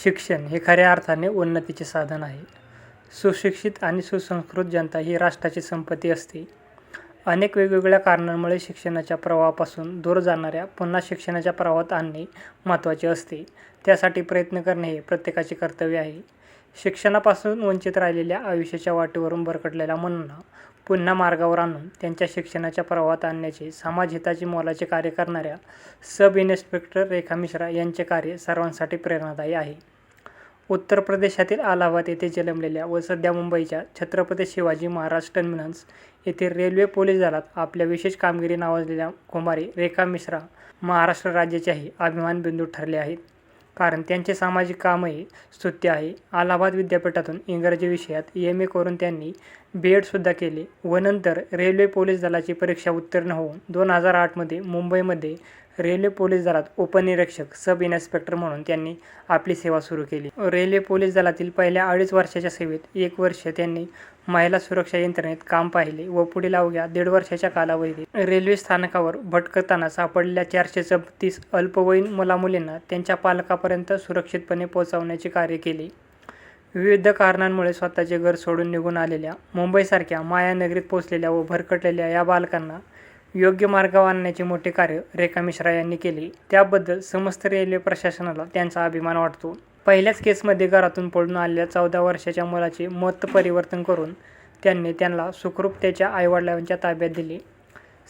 शिक्षण हे खऱ्या अर्थाने उन्नतीचे साधन आहे. सुशिक्षित आणि सुसंस्कृत जनता ही राष्ट्राची संपत्ती असते. अनेक वेगवेगळ्या कारणांमुळे शिक्षणाच्या प्रवाहापासून दूर जाणाऱ्या पुन्हा शिक्षणाच्या प्रवाहात आणणे महत्त्वाचे असते. त्यासाठी प्रयत्न करणे हे प्रत्येकाचे कर्तव्य आहे. शिक्षणापासून वंचित राहिलेल्या, आयुष्याच्या वाटेवरून भरकटलेल्या मुलांना पुन्हा मार्गावर आणून त्यांच्या शिक्षणाच्या प्रवाहात आणण्याचे समाजहिताचे मोलाचे कार्य करणाऱ्या सब इन्स्पेक्टर रेखा मिश्रा यांचे कार्य सर्वांसाठी प्रेरणादायी आहे. उत्तर प्रदेशातील अलाहाबाद येथे जन्मलेल्या व सध्या मुंबईच्या छत्रपती शिवाजी महाराज टर्मिनस येथे रेल्वे पोलीस दलात आपल्या विशेष कामगिरी नावाजलेल्या कुमारी रेखा मिश्रा महाराष्ट्र राज्याच्याही अभिमानबिंदू ठरले आहेत. कारण त्यांचे सामाजिक कामही स्तुत्य आहे. अलाहाबाद विद्यापीठातून इंग्रजी विषयात एम. ए. करून त्यांनी बी. एडसुद्धा केले व नंतर रेल्वे पोलीस दलाची परीक्षा उत्तीर्ण होऊन दोन हजार आठमध्ये मुंबईमध्ये रेल्वे पोलीस दलात उपनिरीक्षक सब इन्स्पेक्टर म्हणून त्यांनी आपली सेवा सुरू केली. रेल्वे पोलीस दलातील पहिल्या अडीच वर्षाच्या सेवेत एक वर्ष त्यांनी महिला सुरक्षा यंत्रणेत काम पाहिले व पुढील अवघ्या दीड वर्षाच्या कालावधीत रेल्वे स्थानकावर भटकताना सापडलेल्या चारशे चौतीस अल्पवयीन मुलामुलींना त्यांच्या पालकापर्यंत सुरक्षितपणे पोहोचवण्याचे कार्य केले. विविध कारणांमुळे स्वतःचे घर सोडून निघून आलेल्या, मुंबईसारख्या मायानगरीत पोहोचलेल्या व भरकटलेल्या या बालकांना योग्य मार्गावर आणण्याचे मोठे कार्य रेखा मिश्रा यांनी केले. त्याबद्दल समस्त रेल्वे प्रशासनाला त्यांचा अभिमान वाटतो. पहिल्याच केसमध्ये घरातून पळून आलेल्या चौदा वर्षाच्या मुलाचे मत परिवर्तन करून त्यांनी त्यांना सुखरूप त्याच्या आईवडिलांच्या ताब्यात दिले.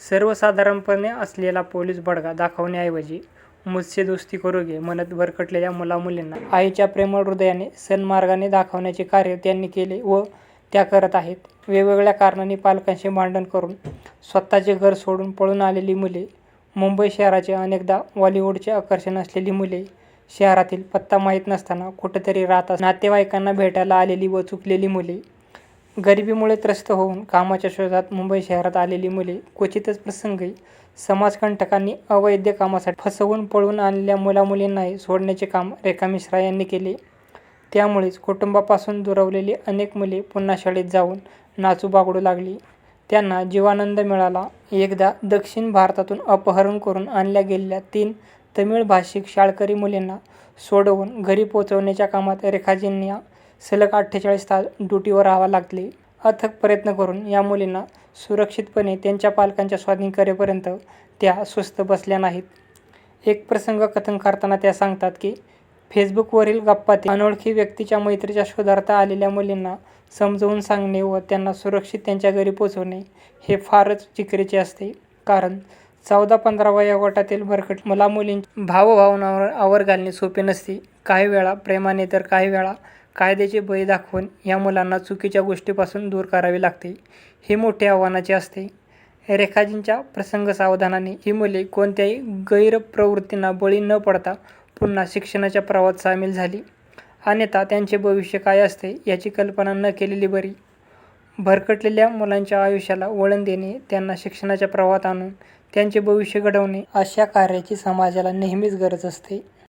सर्वसाधारणपणे असलेला पोलीस बडगा दाखवण्याऐवजी मुझसे दोस्ती करोगे म्हणत भरकटलेल्या मुलामुलींना आईच्या प्रेमळ हृदयाने सन्मार्गाने दाखवण्याचे कार्य त्यांनी केले व त्या करत आहेत. वेगवेगळ्या कारणांनी पालकांशी भांडण करून स्वतःचे घर सोडून पळून आलेली मुले, मुंबई शहराचे अनेकदा बॉलिवूडचे आकर्षण असलेली मुले, शहरातील पत्ता माहीत नसताना कुठेतरी राहतात नातेवाईकांना भेटायला आलेली व चुकलेली मुले, गरिबीमुळे त्रस्त होऊन कामाच्या शोधात मुंबई शहरात आलेली मुले, क्वचितच प्रसंगी समाजकंटकांनी अवैध कामासाठी फसवून पळवून आणलेल्या मुलामुलींनाही सोडण्याचे काम रेखा मिश्रा यांनी केले. त्यामुळेच कुटुंबापासून दुरावलेली अनेक मुले पुन्हा शाळेत जाऊन नाचू-बागडू लागली. त्यांना जीवानंद मिळाला. एकदा दक्षिण भारतातून अपहरण करून आणल्या गेलेल्या तीन तमिळ-भाषिक शाळकरी मुलींना सोडवून घरी पोचवण्याच्या कामात रेखाजींनी सलग अठ्ठेचाळीस तास ड्युटीवर राहावा लागले. अथक प्रयत्न करून या मुलींना सुरक्षितपणे त्यांच्या पालकांच्या स्वाधीन करेपर्यंत त्या स्वस्त बसल्या नाहीत. एक प्रसंग कथन करताना त्या सांगतात की, फेसबुकवरील गप्पातील अनोळखी व्यक्तीच्या मैत्रीच्या शोधार्थ आलेल्या मुलींना समजावून सांगणे व त्यांना सुरक्षित त्यांच्या घरी पोचवणे हे फारच जिकिरीचे असते. कारण चौदा-पंधरा वयोगटातील भरकट मला मुलींच्या भावभावनावर आवर घालणे सोपे नसते. काही वेळा प्रेमाने तर काही वेळा कायद्याचे भय दाखवून या मुलांना चुकीच्या गोष्टीपासून दूर करावे लागते हे मोठे आव्हानाचे असते. रेखाजींच्या प्रसंगावधानाने ही मुले कोणत्याही गैरप्रवृत्तींना बळी न पडता पुन्हा शिक्षणाच्या प्रवाहात सामील झाली. अन्यथा त्यांचे भविष्य काय असते याची कल्पना न केलेली बरी. भरकटलेल्या मुलांच्या आयुष्याला वळण देणे, त्यांना शिक्षणाच्या प्रवाहात आणून त्यांचे भविष्य घडवणे अशा कार्याची समाजाला नेहमीच गरज असते.